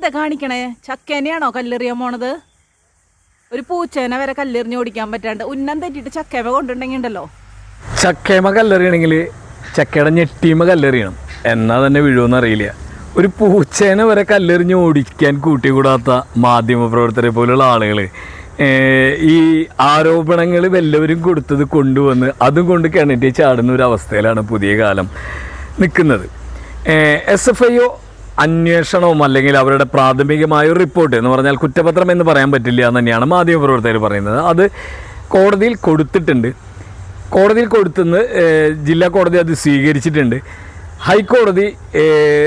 എന്താ കാണിക്കണേ? ചക്കേനെയാണോ കല്ലെറിയാൻ പോണത്? ഒരു പൂച്ചേനെ വരെ കല്ലെറിഞ്ഞ് ഓടിക്കാൻ പറ്റാണ്ട്. ഉന്നം തെറ്റിയിട്ട് ചക്കേമ കൊണ്ടുണ്ടെങ്കിൽ ഉണ്ടല്ലോ. ചക്കേമ കല്ലെറിയണമെങ്കിൽ ചക്കയുടെ ഞെട്ടീമ കല്ലെറിയണം. എന്നാ തന്നെ വീഴുമെന്ന് അറിയില്ല. ഒരു പൂച്ചേനെ വരെ കല്ലെറിഞ്ഞ് ഓടിക്കാൻ കൂട്ടിക്കൂടാത്ത മാധ്യമപ്രവർത്തകരെ പോലുള്ള ആളുകൾ ഈ ആരോപണങ്ങൾ വല്ലവരും കൊടുത്തത് കൊണ്ടുവന്ന് അതും കൊണ്ട് കിണറ്റി ചാടുന്ന ഒരു അവസ്ഥയിലാണ് പുതിയ കാലം നിൽക്കുന്നത്. എസ് എഫ് ഐ ഒ അന്വേഷണവും അല്ലെങ്കിൽ അവരുടെ പ്രാഥമികമായ ഒരു റിപ്പോർട്ട് എന്ന് പറഞ്ഞാൽ കുറ്റപത്രം എന്ന് പറയാൻ പറ്റില്ല എന്ന് തന്നെയാണ് മാധ്യമപ്രവർത്തകർ പറയുന്നത്. അത് കോടതിയിൽ കൊടുത്തിട്ടുണ്ട്. കോടതിയിൽ കൊടുത്തെന്ന് ജില്ലാ കോടതി അത് സ്വീകരിച്ചിട്ടുണ്ട്. ഹൈക്കോടതി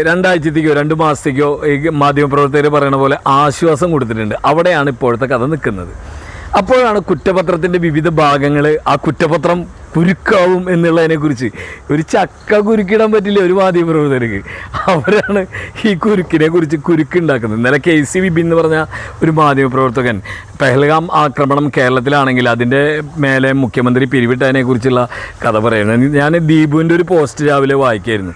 രണ്ടാഴ്ചത്തേക്കോ രണ്ട് മാസത്തേക്കോ മാധ്യമപ്രവർത്തകർ പറയുന്ന പോലെ ആശ്വാസം കൊടുത്തിട്ടുണ്ട്. അവിടെയാണ് ഇപ്പോഴത്തെ കഥ നിൽക്കുന്നത്. അപ്പോഴാണ് കുറ്റപത്രത്തിന്റെ വിവിധ ഭാഗങ്ങൾ ആ കുറ്റപത്രം കുരുക്കാവും എന്നുള്ളതിനെക്കുറിച്ച് ഒരു ചക്ക കുരുക്കിടാൻ പറ്റില്ല ഒരു മാധ്യമപ്രവർത്തകർക്ക് അവരാണ് ഈ കുരുക്കിനെ കുറിച്ച് കുരുക്കുണ്ടാക്കുന്നത്. ഇന്നലെ കെ സി വിബി എന്ന് പറഞ്ഞ ഒരു മാധ്യമപ്രവർത്തകൻ പെഹൽഗാം ആക്രമണം കേരളത്തിലാണെങ്കിൽ അതിന്റെ മേലെ മുഖ്യമന്ത്രി പിരിവിട്ടതിനെക്കുറിച്ചുള്ള കഥ പറയുന്നത്. ഞാൻ ദീപുവിന്റെ ഒരു പോസ്റ്റ് രാവിലെ വായിക്കായിരുന്നു.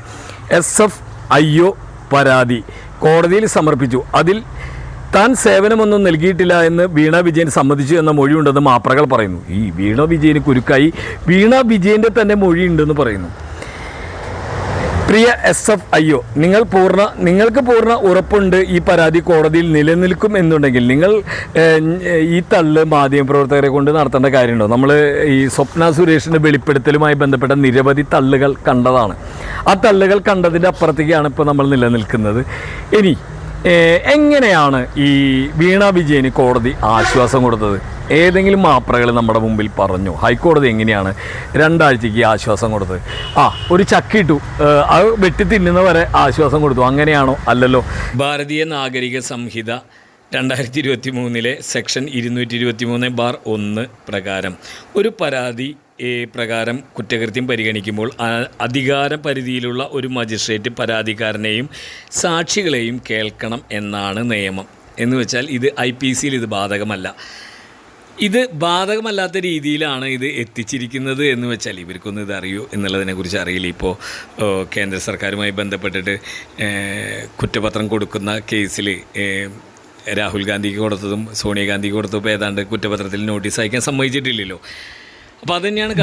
എസ് എഫ് ഐ ഒ പരാതി കോടതിയിൽ സമർപ്പിച്ചു. അതിൽ താൻ സേവനമൊന്നും നൽകിയിട്ടില്ല എന്ന് വീണ വിജയൻ സമ്മതിച്ചു എന്ന മൊഴിയുണ്ടെന്ന് മാപ്രകൾ പറയുന്നു. ഈ വീണ വിജയന് കുരുക്കായി വീണ വിജയന്റെ തന്നെ മൊഴിയുണ്ടെന്ന് പറയുന്നു. പ്രിയ എസ് എഫ് ഐ ഒ നിങ്ങൾ പൂർണ നിങ്ങൾക്ക് പൂർണ ഉറപ്പുണ്ട് ഈ പരാതി കോടതിയിൽ നിലനിൽക്കും എന്നുണ്ടെങ്കിൽ നിങ്ങൾ ഈ തള്ള് മാധ്യമപ്രവർത്തകരെ കൊണ്ട് നടത്തേണ്ട കാര്യമുണ്ടോ? നമ്മൾ ഈ സ്വപ്ന സുരേഷിന്റെ വെളിപ്പെടുത്തലുമായി ബന്ധപ്പെട്ട നിരവധി തള്ളുകൾ കണ്ടതാണ്. ആ തള്ളുകൾ കണ്ടതിന്റെ അപ്പുറത്തേക്കാണ് ഇപ്പോൾ നമ്മൾ നിലനിൽക്കുന്നത്. ഇനി എങ്ങനെയാണ് ഈ വീണ വിജയന് കോടതി ആശ്വാസം കൊടുത്തത്? ഏതെങ്കിലും മാപ്രകൾ നമ്മുടെ മുമ്പിൽ പറഞ്ഞു. ഹൈക്കോടതി എങ്ങനെയാണ് രണ്ടാഴ്ചയ്ക്ക് ആശ്വാസം കൊടുത്തത്? ആ ഒരു ചക്കിട്ടു. അത് വെട്ടി തിന്നുന്നവരെ ആശ്വാസം കൊടുത്തു. അങ്ങനെയാണോ? അല്ലല്ലോ. ഭാരതീയ നാഗരിക സംഹിത രണ്ടായിരത്തി ഇരുപത്തി മൂന്നിലെ സെക്ഷൻ ഇരുന്നൂറ്റി ഇരുപത്തി മൂന്ന് ബാർ ഒന്ന് പ്രകാരം. ഒരു പരാതി പ്രകാരം കുറ്റകൃത്യം പരിഗണിക്കുമ്പോൾ അധികാര പരിധിയിലുള്ള ഒരു മജിസ്ട്രേറ്റ് പരാതിക്കാരനെയും സാക്ഷികളെയും കേൾക്കണം എന്നാണ് നിയമം. എന്ന് വെച്ചാൽ ഇത് ഐ പി സിയിൽ ഇത് ബാധകമല്ല. ഇത് ബാധകമല്ലാത്ത രീതിയിലാണ് ഇത് എത്തിച്ചിരിക്കുന്നത് എന്ന് വെച്ചാൽ ഇവർക്കൊന്നും ഇത് അറിയൂ എന്നുള്ളതിനെക്കുറിച്ച് അറിയില്ല. ഇപ്പോൾ കേന്ദ്ര സർക്കാരുമായി ബന്ധപ്പെട്ടിട്ട് കുറ്റപത്രം കൊടുക്കുന്ന കേസിൽ രാഹുൽ ഗാന്ധിക്ക് കൊടുത്തതും സോണിയാഗാന്ധിക്ക് കൊടുത്തതും ഏതാണ്ട് കുറ്റപത്രത്തിൽ നോട്ടീസ് അയക്കാൻ സമ്മതിച്ചിട്ടില്ലല്ലോ. അപ്പോൾ അത് തന്നെയാണ്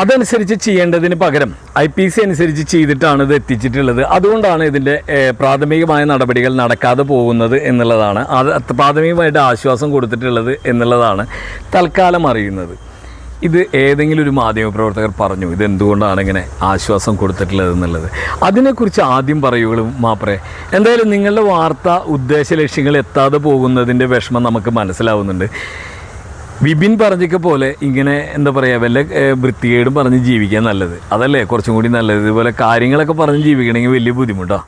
അതനുസരിച്ച് ചെയ്യേണ്ടതിന് പകരം ഐ പി സി അനുസരിച്ച് ചെയ്തിട്ടാണ് ഇത് എത്തിച്ചിട്ടുള്ളത്. അതുകൊണ്ടാണ് ഇതിന്റെ പ്രാഥമികമായ നടപടികൾ നടക്കാതെ പോകുന്നത് എന്നുള്ളതാണ്. അത് പ്രാഥമികമായിട്ട് ആശ്വാസം കൊടുത്തിട്ടുള്ളത് എന്നുള്ളതാണ് തൽക്കാലം അറിയുന്നത്. ഇത് ഏതെങ്കിലും ഒരു മാധ്യമപ്രവർത്തകർ പറഞ്ഞു. ഇത് എന്തുകൊണ്ടാണ് ഇങ്ങനെ ആശ്വാസം കൊടുത്തിട്ടുള്ളത് എന്നുള്ളത്. അതിനെക്കുറിച്ച് ആദ്യം പറയുകയും മാപ്പറേ എന്തായാലും നിങ്ങളുടെ വാർത്ത ഉദ്ദേശ ലക്ഷ്യങ്ങൾ എത്താതെ പോകുന്നതിന്റെ വിഷമം നമുക്ക് മനസ്സിലാവുന്നുണ്ട്. വിപിൻ പറഞ്ഞൊക്കെ പോലെ ഇങ്ങനെ എന്താ പറയുക വല്ല വൃത്തികേടും പറഞ്ഞ് ജീവിക്കാൻ നല്ലത്. അതല്ലേ? കുറച്ചും കൂടി നല്ലത്. ഇതുപോലെ കാര്യങ്ങളൊക്കെ പറഞ്ഞ് ജീവിക്കണമെങ്കിൽ വലിയ ബുദ്ധിമുട്ടാണ്